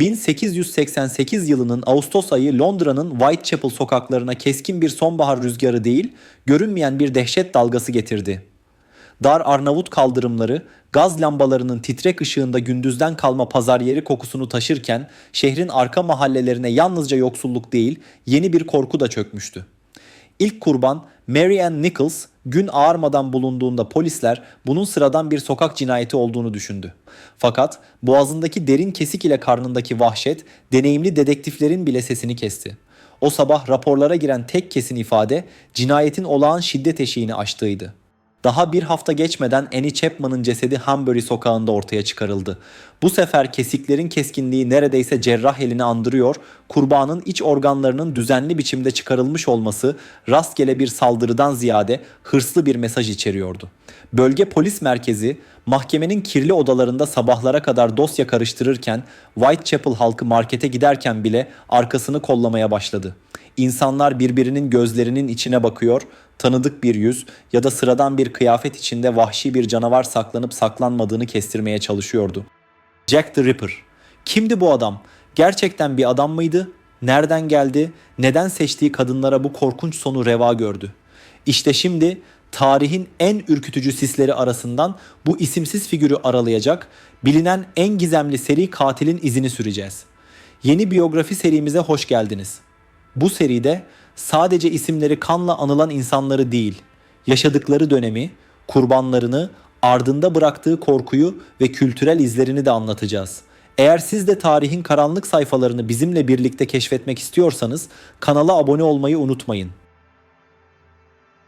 1888 yılının Ağustos ayı Londra'nın Whitechapel sokaklarına keskin bir sonbahar rüzgarı değil, görünmeyen bir dehşet dalgası getirdi. Dar Arnavut kaldırımları gaz lambalarının titrek ışığında gündüzden kalma pazar yeri kokusunu taşırken şehrin arka mahallelerine yalnızca yoksulluk değil yeni bir korku da çökmüştü. İlk kurban Mary Ann Nichols gün ağarmadan bulunduğunda polisler bunun sıradan bir sokak cinayeti olduğunu düşündü. Fakat boğazındaki derin kesik ile karnındaki vahşet deneyimli dedektiflerin bile sesini kesti. O sabah raporlara giren tek kesin ifade cinayetin olağan şiddet eşiğini aştığıydı. Daha bir hafta geçmeden Annie Chapman'ın cesedi Hambury sokağında ortaya çıkarıldı. Bu sefer kesiklerin keskinliği neredeyse cerrah elini andırıyor, kurbanın iç organlarının düzenli biçimde çıkarılmış olması rastgele bir saldırıdan ziyade hırslı bir mesaj içeriyordu. Bölge polis merkezi mahkemenin kirli odalarında sabahlara kadar dosya karıştırırken Whitechapel halkı markete giderken bile arkasını kollamaya başladı. İnsanlar birbirinin gözlerinin içine bakıyor, tanıdık bir yüz ya da sıradan bir kıyafet içinde vahşi bir canavar saklanıp saklanmadığını kestirmeye çalışıyordu. Jack the Ripper. Kimdi bu adam? Gerçekten bir adam mıydı? Nereden geldi? Neden seçtiği kadınlara bu korkunç sonu reva gördü? İşte şimdi tarihin en ürkütücü sisleri arasından bu isimsiz figürü aralayacak, bilinen en gizemli seri katilin izini süreceğiz. Yeni biyografi serimize hoş geldiniz. Bu seride sadece isimleri kanla anılan insanları değil, yaşadıkları dönemi, kurbanlarını, ardında bıraktığı korkuyu ve kültürel izlerini de anlatacağız. Eğer siz de tarihin karanlık sayfalarını bizimle birlikte keşfetmek istiyorsanız kanala abone olmayı unutmayın.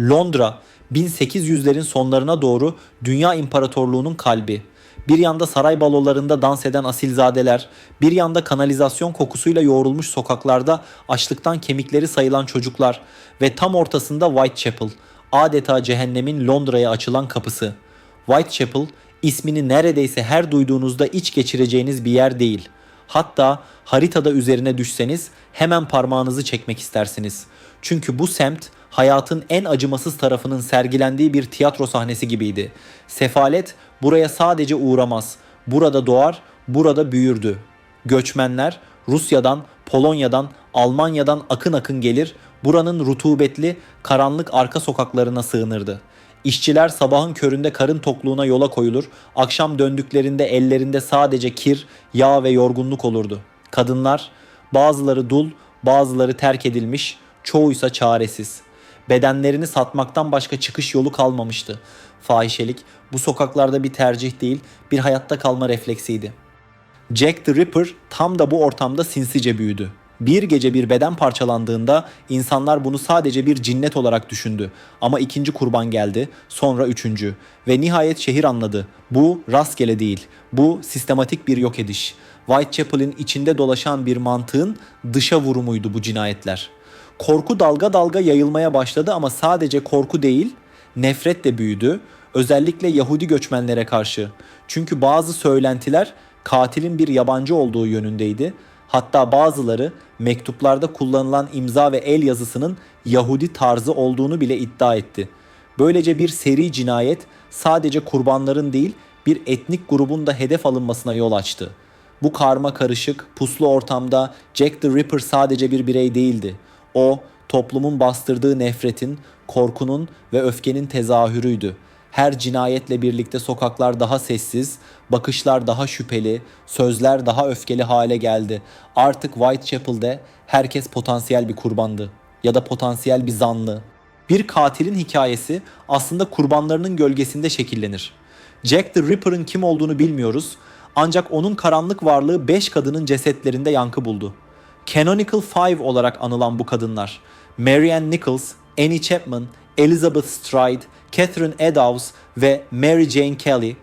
Londra 1800'lerin sonlarına doğru dünya imparatorluğunun kalbi. Bir yanda saray balolarında dans eden asilzadeler, bir yanda kanalizasyon kokusuyla yoğrulmuş sokaklarda açlıktan kemikleri sayılan çocuklar ve tam ortasında Whitechapel, adeta cehennemin Londra'ya açılan kapısı. Whitechapel ismini neredeyse her duyduğunuzda iç geçireceğiniz bir yer değil. Hatta haritada üzerine düşseniz hemen parmağınızı çekmek istersiniz. Çünkü bu semt hayatın en acımasız tarafının sergilendiği bir tiyatro sahnesi gibiydi. Sefalet buraya sadece uğramaz. Burada doğar, burada büyürdü. Göçmenler Rusya'dan, Polonya'dan, Almanya'dan akın akın gelir, buranın rutubetli, karanlık arka sokaklarına sığınırdı. İşçiler sabahın köründe karın tokluğuna yola koyulur, akşam döndüklerinde ellerinde sadece kir, yağ ve yorgunluk olurdu. Kadınlar, bazıları dul, bazıları terk edilmiş, çoğuysa çaresiz. Bedenlerini satmaktan başka çıkış yolu kalmamıştı. Fahişelik bu sokaklarda bir tercih değil, bir hayatta kalma refleksiydi. Jack the Ripper tam da bu ortamda sinsice büyüdü. Bir gece bir beden parçalandığında insanlar bunu sadece bir cinnet olarak düşündü. Ama ikinci kurban geldi, sonra üçüncü. Ve nihayet şehir anladı. Bu rastgele değil, bu sistematik bir yok ediş. Whitechapel'in içinde dolaşan bir mantığın dışa vurumuydu bu cinayetler. Korku dalga dalga yayılmaya başladı ama sadece korku değil, nefret de büyüdü. Özellikle Yahudi göçmenlere karşı. Çünkü bazı söylentiler katilin bir yabancı olduğu yönündeydi. Hatta bazıları mektuplarda kullanılan imza ve el yazısının Yahudi tarzı olduğunu bile iddia etti. Böylece bir seri cinayet sadece kurbanların değil bir etnik grubun da hedef alınmasına yol açtı. Bu karma karışık, puslu ortamda Jack the Ripper sadece bir birey değildi. O, toplumun bastırdığı nefretin, korkunun ve öfkenin tezahürüydü. Her cinayetle birlikte sokaklar daha sessiz, bakışlar daha şüpheli, sözler daha öfkeli hale geldi. Artık Whitechapel'de herkes potansiyel bir kurbandı ya da potansiyel bir zanlı. Bir katilin hikayesi aslında kurbanlarının gölgesinde şekillenir. Jack the Ripper'ın kim olduğunu bilmiyoruz ancak onun karanlık varlığı 5 kadının cesetlerinde yankı buldu. Canonical Five olarak anılan bu kadınlar Mary Ann Nichols, Annie Chapman, Elizabeth Stride, Catherine Eddowes ve Mary Jane Kelly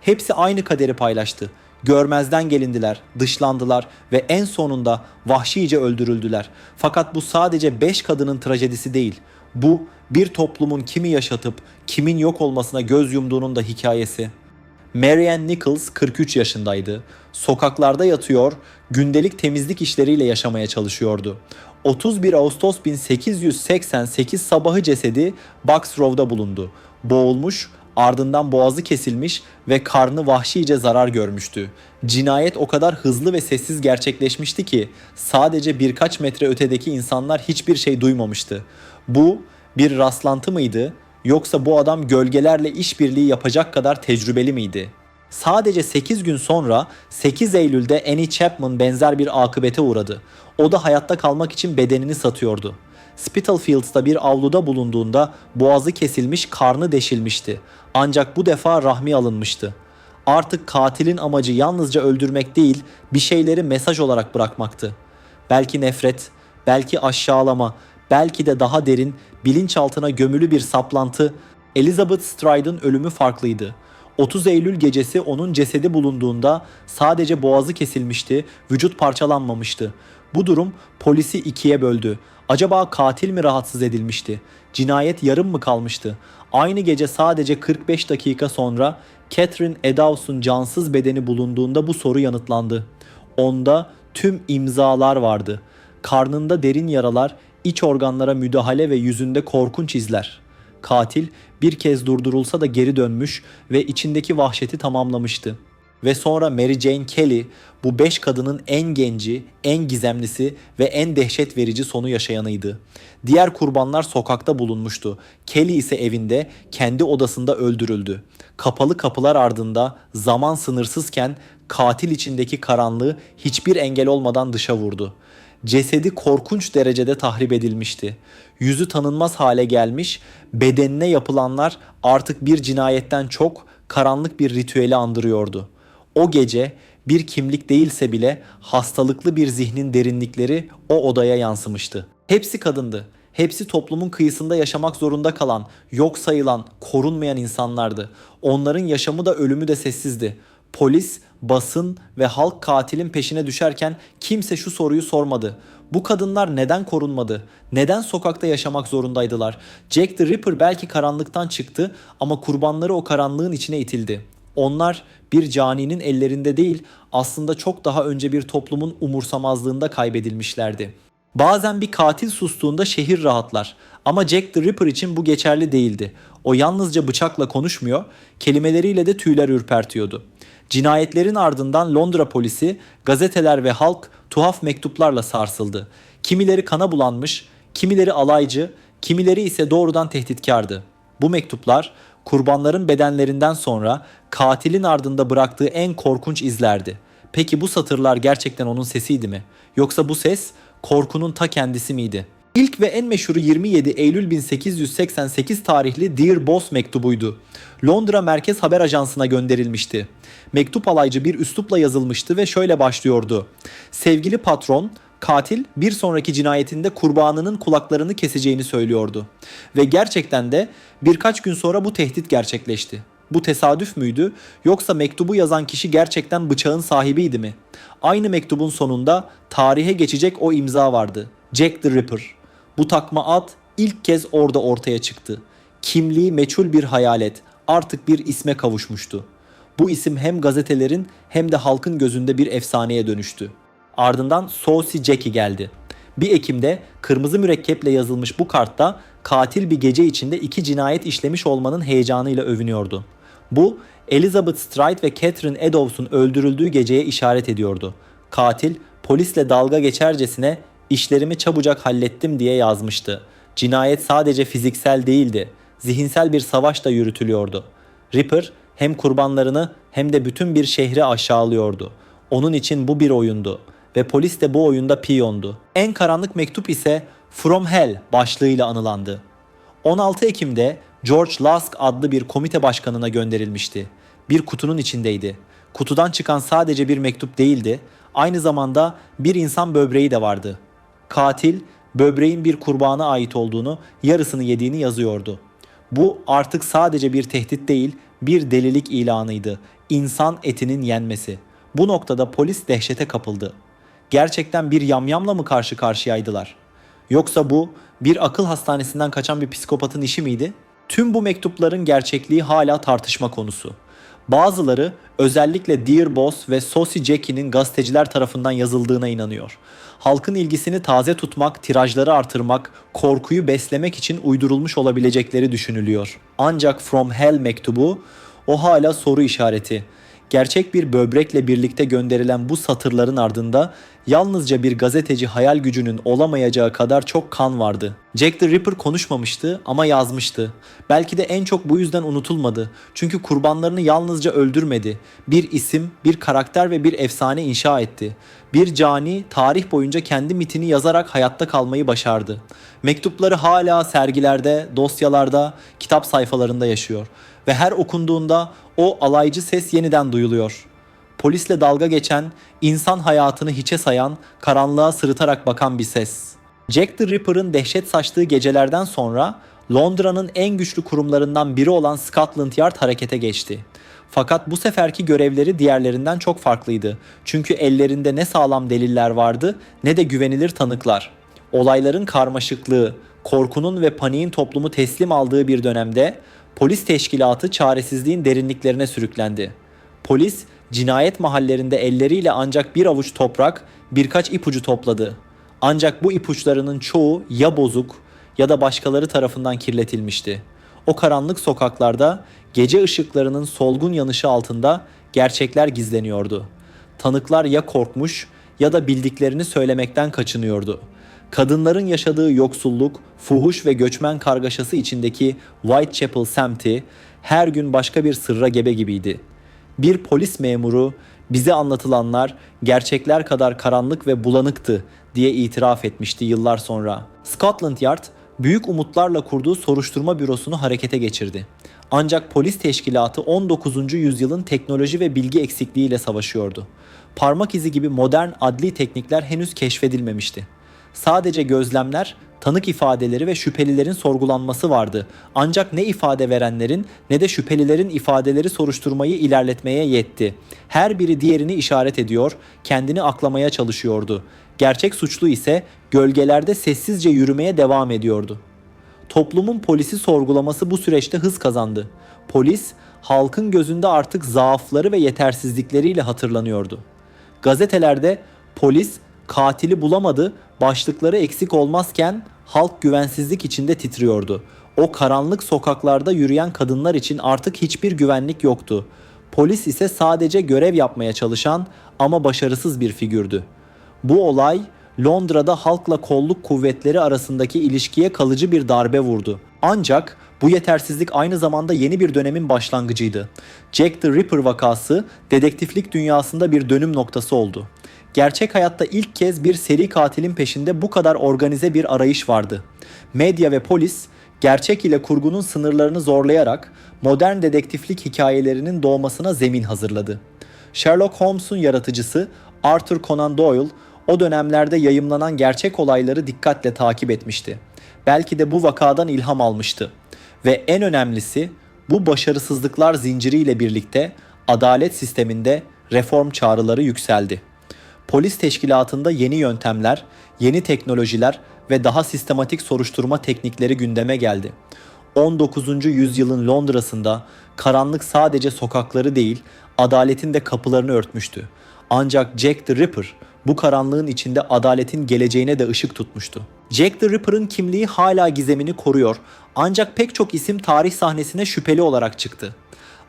hepsi aynı kaderi paylaştı. Görmezden gelindiler, dışlandılar ve en sonunda vahşice öldürüldüler. Fakat bu sadece 5 kadının trajedisi değil. Bu bir toplumun kimi yaşatıp kimin yok olmasına göz yumduğunun da hikayesi. Marianne Nichols 43 yaşındaydı. Sokaklarda yatıyor, gündelik temizlik işleriyle yaşamaya çalışıyordu. 31 Ağustos 1888 sabahı cesedi Box Road'da bulundu. Boğulmuş, Ardından boğazı kesilmiş ve karnı vahşice zarar görmüştü. Cinayet o kadar hızlı ve sessiz gerçekleşmişti ki sadece birkaç metre ötedeki insanlar hiçbir şey duymamıştı. Bu bir rastlantı mıydı yoksa bu adam gölgelerle işbirliği yapacak kadar tecrübeli miydi? Sadece 8 gün sonra 8 Eylül'de Annie Chapman benzer bir akıbete uğradı. O da hayatta kalmak için bedenini satıyordu. Spitalfields'ta bir avluda bulunduğunda boğazı kesilmiş, karnı deşilmişti. Ancak bu defa rahmi alınmıştı. Artık katilin amacı yalnızca öldürmek değil, bir şeyleri mesaj olarak bırakmaktı. Belki nefret, belki aşağılama, belki de daha derin, bilinçaltına gömülü bir saplantı. Elizabeth Stride'ın ölümü farklıydı. 30 Eylül gecesi onun cesedi bulunduğunda sadece boğazı kesilmişti, vücut parçalanmamıştı. Bu durum polisi ikiye böldü. Acaba katil mi rahatsız edilmişti? Cinayet yarım mı kalmıştı? Aynı gece sadece 45 dakika sonra Catherine Eddowes'un cansız bedeni bulunduğunda bu soru yanıtlandı. Onda tüm imzalar vardı. Karnında derin yaralar, iç organlara müdahale ve yüzünde korkunç izler. Katil bir kez durdurulsa da geri dönmüş ve içindeki vahşeti tamamlamıştı. Ve sonra Mary Jane Kelly bu beş kadının en genci, en gizemlisi ve en dehşet verici sonu yaşayanıydı. Diğer kurbanlar sokakta bulunmuştu. Kelly ise evinde, kendi odasında öldürüldü. Kapalı kapılar ardında zaman sınırsızken katil içindeki karanlığı hiçbir engel olmadan dışa vurdu. Cesedi korkunç derecede tahrip edilmişti. Yüzü tanınmaz hale gelmiş, bedenine yapılanlar artık bir cinayetten çok karanlık bir ritüeli andırıyordu. O gece bir kimlik değilse bile hastalıklı bir zihnin derinlikleri o odaya yansımıştı. Hepsi kadındı. Hepsi toplumun kıyısında yaşamak zorunda kalan, yok sayılan, korunmayan insanlardı. Onların yaşamı da ölümü de sessizdi. Polis, basın ve halk katilin peşine düşerken kimse şu soruyu sormadı. Bu kadınlar neden korunmadı? Neden sokakta yaşamak zorundaydılar? Jack the Ripper belki karanlıktan çıktı ama kurbanları o karanlığın içine itildi. Onlar bir caninin ellerinde değil, aslında çok daha önce bir toplumun umursamazlığında kaybedilmişlerdi. Bazen bir katil sustuğunda şehir rahatlar ama Jack the Ripper için bu geçerli değildi. O yalnızca bıçakla konuşmuyor, kelimeleriyle de tüyler ürpertiyordu. Cinayetlerin ardından Londra polisi, gazeteler ve halk tuhaf mektuplarla sarsıldı. Kimileri kana bulanmış, kimileri alaycı, kimileri ise doğrudan tehditkardı. Bu mektuplar kurbanların bedenlerinden sonra katilin ardında bıraktığı en korkunç izlerdi. Peki bu satırlar gerçekten onun sesiydi mi? Yoksa bu ses korkunun ta kendisi miydi? İlk ve en meşhuru 27 Eylül 1888 tarihli Dear Boss mektubuydu. Londra Merkez Haber Ajansı'na gönderilmişti. Mektup alaycı bir üslupla yazılmıştı ve şöyle başlıyordu. Sevgili patron, katil bir sonraki cinayetinde kurbanının kulaklarını keseceğini söylüyordu. Ve gerçekten de birkaç gün sonra bu tehdit gerçekleşti. Bu tesadüf müydü yoksa mektubu yazan kişi gerçekten bıçağın sahibiydi mi? Aynı mektubun sonunda tarihe geçecek o imza vardı. Jack the Ripper. Bu takma ad ilk kez orada ortaya çıktı. Kimliği meçhul bir hayalet artık bir isme kavuşmuştu. Bu isim hem gazetelerin hem de halkın gözünde bir efsaneye dönüştü. Ardından Saucy Jackie geldi. 1 Ekim'de kırmızı mürekkeple yazılmış bu kartta katil bir gece içinde iki cinayet işlemiş olmanın heyecanıyla övünüyordu. Bu Elizabeth Stride ve Catherine Eddowes'un öldürüldüğü geceye işaret ediyordu. Katil polisle dalga geçercesine işlerimi çabucak hallettim diye yazmıştı. Cinayet sadece fiziksel değildi, zihinsel bir savaş da yürütülüyordu. Ripper hem kurbanlarını hem de bütün bir şehri aşağılıyordu. Onun için bu bir oyundu ve polis de bu oyunda piyondu. En karanlık mektup ise From Hell başlığıyla anılandı. 16 Ekim'de George Lusk adlı bir komite başkanına gönderilmişti. Bir kutunun içindeydi. Kutudan çıkan sadece bir mektup değildi, aynı zamanda bir insan böbreği de vardı. Katil, böbreğin bir kurbana ait olduğunu, yarısını yediğini yazıyordu. Bu artık sadece bir tehdit değil, bir delilik ilanıydı. İnsan etinin yenmesi. Bu noktada polis dehşete kapıldı. Gerçekten bir yamyamla mı karşı karşıyaydılar? Yoksa bu bir akıl hastanesinden kaçan bir psikopatın işi miydi? Tüm bu mektupların gerçekliği hala tartışma konusu. Bazıları özellikle Dear Boss ve Saucy Jackie'nin gazeteciler tarafından yazıldığına inanıyor. Halkın ilgisini taze tutmak, tirajları artırmak, korkuyu beslemek için uydurulmuş olabilecekleri düşünülüyor. Ancak From Hell mektubu o hala soru işareti. Gerçek bir böbrekle birlikte gönderilen bu satırların ardında yalnızca bir gazeteci hayal gücünün olamayacağı kadar çok kan vardı. Jack the Ripper konuşmamıştı ama yazmıştı. Belki de en çok bu yüzden unutulmadı. Çünkü kurbanlarını yalnızca öldürmedi. Bir isim, bir karakter ve bir efsane inşa etti. Bir cani tarih boyunca kendi mitini yazarak hayatta kalmayı başardı. Mektupları hala sergilerde, dosyalarda, kitap sayfalarında yaşıyor ve her okunduğunda o alaycı ses yeniden duyuluyor. Polisle dalga geçen, insan hayatını hiçe sayan, karanlığa sırıtarak bakan bir ses. Jack the Ripper'ın dehşet saçtığı gecelerden sonra Londra'nın en güçlü kurumlarından biri olan Scotland Yard harekete geçti. Fakat bu seferki görevleri diğerlerinden çok farklıydı. Çünkü ellerinde ne sağlam deliller vardı ne de güvenilir tanıklar. Olayların karmaşıklığı, korkunun ve paniğin toplumu teslim aldığı bir dönemde polis teşkilatı çaresizliğin derinliklerine sürüklendi. Polis cinayet mahallerinde elleriyle ancak bir avuç toprak, birkaç ipucu topladı. Ancak bu ipuçlarının çoğu ya bozuk ya da başkaları tarafından kirletilmişti. O karanlık sokaklarda gece ışıklarının solgun yanışı altında gerçekler gizleniyordu. Tanıklar ya korkmuş ya da bildiklerini söylemekten kaçınıyordu. Kadınların yaşadığı yoksulluk, fuhuş ve göçmen kargaşası içindeki Whitechapel semti her gün başka bir sırra gebe gibiydi. Bir polis memuru bize anlatılanlar gerçekler kadar karanlık ve bulanıktı diye itiraf etmişti yıllar sonra. Scotland Yard büyük umutlarla kurduğu soruşturma bürosunu harekete geçirdi. Ancak polis teşkilatı 19. yüzyılın teknoloji ve bilgi eksikliğiyle savaşıyordu. Parmak izi gibi modern adli teknikler henüz keşfedilmemişti. Sadece gözlemler, tanık ifadeleri ve şüphelilerin sorgulanması vardı. Ancak ne ifade verenlerin ne de şüphelilerin ifadeleri soruşturmayı ilerletmeye yetti. Her biri diğerini işaret ediyor, kendini aklamaya çalışıyordu. Gerçek suçlu ise gölgelerde sessizce yürümeye devam ediyordu. Toplumun polisi sorgulaması bu süreçte hız kazandı. Polis halkın gözünde artık zaafları ve yetersizlikleriyle hatırlanıyordu. Gazetelerde polis katili bulamadı, başlıkları eksik olmazken halk güvensizlik içinde titriyordu. O karanlık sokaklarda yürüyen kadınlar için artık hiçbir güvenlik yoktu. Polis ise sadece görev yapmaya çalışan ama başarısız bir figürdü. Bu olay Londra'da halkla kolluk kuvvetleri arasındaki ilişkiye kalıcı bir darbe vurdu. Ancak bu yetersizlik aynı zamanda yeni bir dönemin başlangıcıydı. Jack the Ripper vakası dedektiflik dünyasında bir dönüm noktası oldu. Gerçek hayatta ilk kez bir seri katilin peşinde bu kadar organize bir arayış vardı. Medya ve polis gerçek ile kurgunun sınırlarını zorlayarak modern dedektiflik hikayelerinin doğmasına zemin hazırladı. Sherlock Holmes'un yaratıcısı Arthur Conan Doyle o dönemlerde yayımlanan gerçek olayları dikkatle takip etmişti. Belki de bu vakadan ilham almıştı. Ve en önemlisi bu başarısızlıklar zinciriyle birlikte adalet sisteminde reform çağrıları yükseldi. Polis teşkilatında yeni yöntemler, yeni teknolojiler ve daha sistematik soruşturma teknikleri gündeme geldi. 19. yüzyılın Londra'sında karanlık sadece sokakları değil, adaletin de kapılarını örtmüştü. Ancak Jack the Ripper bu karanlığın içinde adaletin geleceğine de ışık tutmuştu. Jack the Ripper'ın kimliği hala gizemini koruyor ancak pek çok isim tarih sahnesine şüpheli olarak çıktı.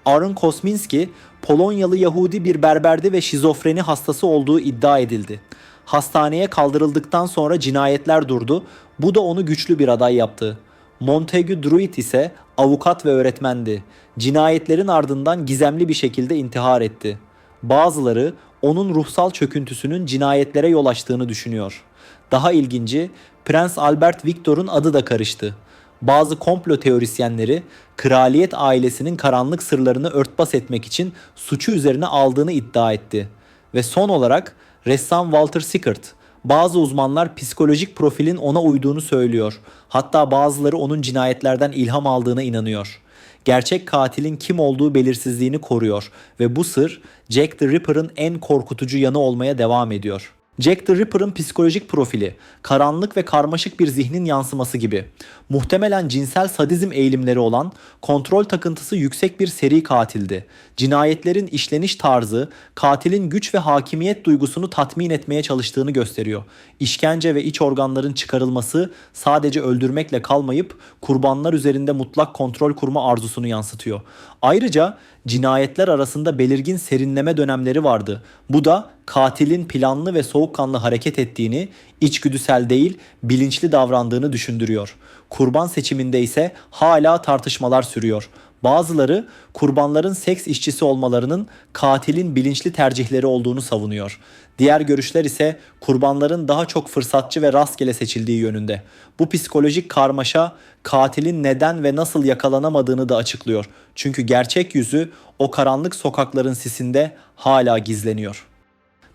Aaron Kosminski Polonyalı Yahudi bir berberdi ve şizofreni hastası olduğu iddia edildi. Hastaneye kaldırıldıktan sonra cinayetler durdu. Bu da onu güçlü bir aday yaptı. Montague Druid ise avukat ve öğretmendi. Cinayetlerin ardından gizemli bir şekilde intihar etti. Bazıları onun ruhsal çöküntüsünün cinayetlere yol açtığını düşünüyor. Daha ilginci Prens Albert Victor'un adı da karıştı. Bazı komplo teorisyenleri kraliyet ailesinin karanlık sırlarını örtbas etmek için suçu üzerine aldığını iddia etti. Ve son olarak ressam Walter Sickert bazı uzmanlar psikolojik profilin ona uyduğunu söylüyor. Hatta bazıları onun cinayetlerden ilham aldığına inanıyor. Gerçek katilin kim olduğu belirsizliğini koruyor ve bu sır Jack the Ripper'ın en korkutucu yanı olmaya devam ediyor. Jack the Ripper'ın psikolojik profili, karanlık ve karmaşık bir zihnin yansıması gibi. Muhtemelen cinsel sadizm eğilimleri olan, kontrol takıntısı yüksek bir seri katildi. Cinayetlerin işleniş tarzı, katilin güç ve hakimiyet duygusunu tatmin etmeye çalıştığını gösteriyor. İşkence ve iç organların çıkarılması sadece öldürmekle kalmayıp kurbanlar üzerinde mutlak kontrol kurma arzusunu yansıtıyor. Ayrıca cinayetler arasında belirgin serinleme dönemleri vardı. Bu da katilin planlı ve soğukkanlı hareket ettiğini, içgüdüsel değil bilinçli davrandığını düşündürüyor. Kurban seçiminde ise hala tartışmalar sürüyor. Bazıları kurbanların seks işçisi olmalarının katilin bilinçli tercihleri olduğunu savunuyor. Diğer görüşler ise kurbanların daha çok fırsatçı ve rastgele seçildiği yönünde. Bu psikolojik karmaşa katilin neden ve nasıl yakalanamadığını da açıklıyor. Çünkü gerçek yüzü o karanlık sokakların sisinde hala gizleniyor.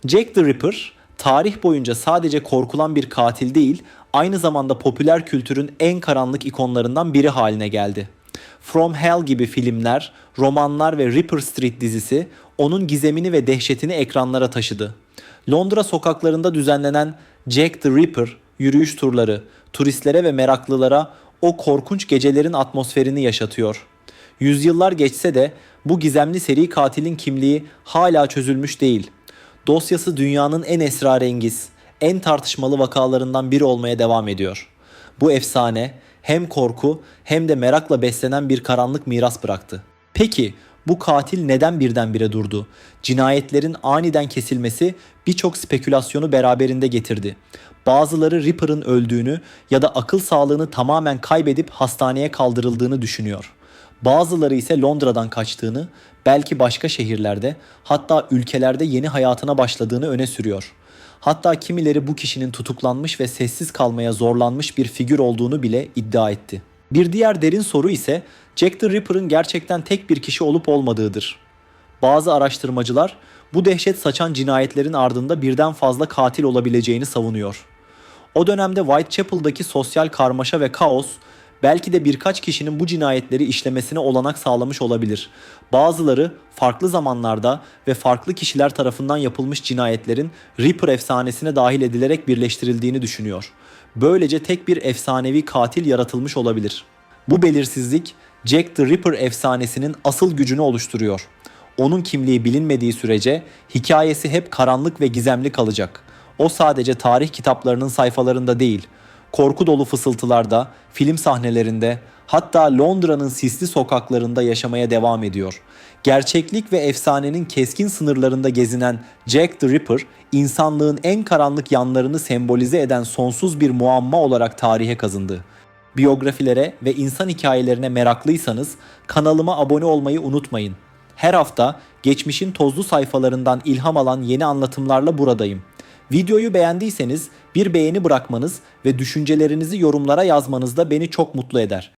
Jack the Ripper tarih boyunca sadece korkulan bir katil değil, aynı zamanda popüler kültürün en karanlık ikonlarından biri haline geldi. From Hell gibi filmler, romanlar ve Ripper Street dizisi onun gizemini ve dehşetini ekranlara taşıdı. Londra sokaklarında düzenlenen Jack the Ripper yürüyüş turları turistlere ve meraklılara o korkunç gecelerin atmosferini yaşatıyor. Yüzyıllar geçse de bu gizemli seri katilin kimliği hala çözülmüş değil. Dosyası dünyanın en esrarengiz, en tartışmalı vakalarından biri olmaya devam ediyor. Bu efsane hem korku hem de merakla beslenen bir karanlık miras bıraktı. Peki bu katil neden birdenbire durdu? Cinayetlerin aniden kesilmesi birçok spekülasyonu beraberinde getirdi. Bazıları Ripper'ın öldüğünü ya da akıl sağlığını tamamen kaybedip hastaneye kaldırıldığını düşünüyor. Bazıları ise Londra'dan kaçtığını, belki başka şehirlerde, hatta ülkelerde yeni hayatına başladığını öne sürüyor. Hatta kimileri bu kişinin tutuklanmış ve sessiz kalmaya zorlanmış bir figür olduğunu bile iddia etti. Bir diğer derin soru ise Jack the Ripper'ın gerçekten tek bir kişi olup olmadığıdır. Bazı araştırmacılar bu dehşet saçan cinayetlerin ardında birden fazla katil olabileceğini savunuyor. O dönemde Whitechapel'daki sosyal karmaşa ve kaos belki de birkaç kişinin bu cinayetleri işlemesine olanak sağlamış olabilir. Bazıları farklı zamanlarda ve farklı kişiler tarafından yapılmış cinayetlerin Ripper efsanesine dahil edilerek birleştirildiğini düşünüyor. Böylece tek bir efsanevi katil yaratılmış olabilir. Bu belirsizlik Jack the Ripper efsanesinin asıl gücünü oluşturuyor. Onun kimliği bilinmediği sürece hikayesi hep karanlık ve gizemli kalacak. O sadece tarih kitaplarının sayfalarında değil, korku dolu fısıltılarda, film sahnelerinde, hatta Londra'nın sisli sokaklarında yaşamaya devam ediyor. Gerçeklik ve efsanenin keskin sınırlarında gezinen Jack the Ripper, insanlığın en karanlık yanlarını sembolize eden sonsuz bir muamma olarak tarihe kazındı. Biyografilere ve insan hikayelerine meraklıysanız kanalıma abone olmayı unutmayın. Her hafta geçmişin tozlu sayfalarından ilham alan yeni anlatımlarla buradayım. Videoyu beğendiyseniz bir beğeni bırakmanız ve düşüncelerinizi yorumlara yazmanız da beni çok mutlu eder.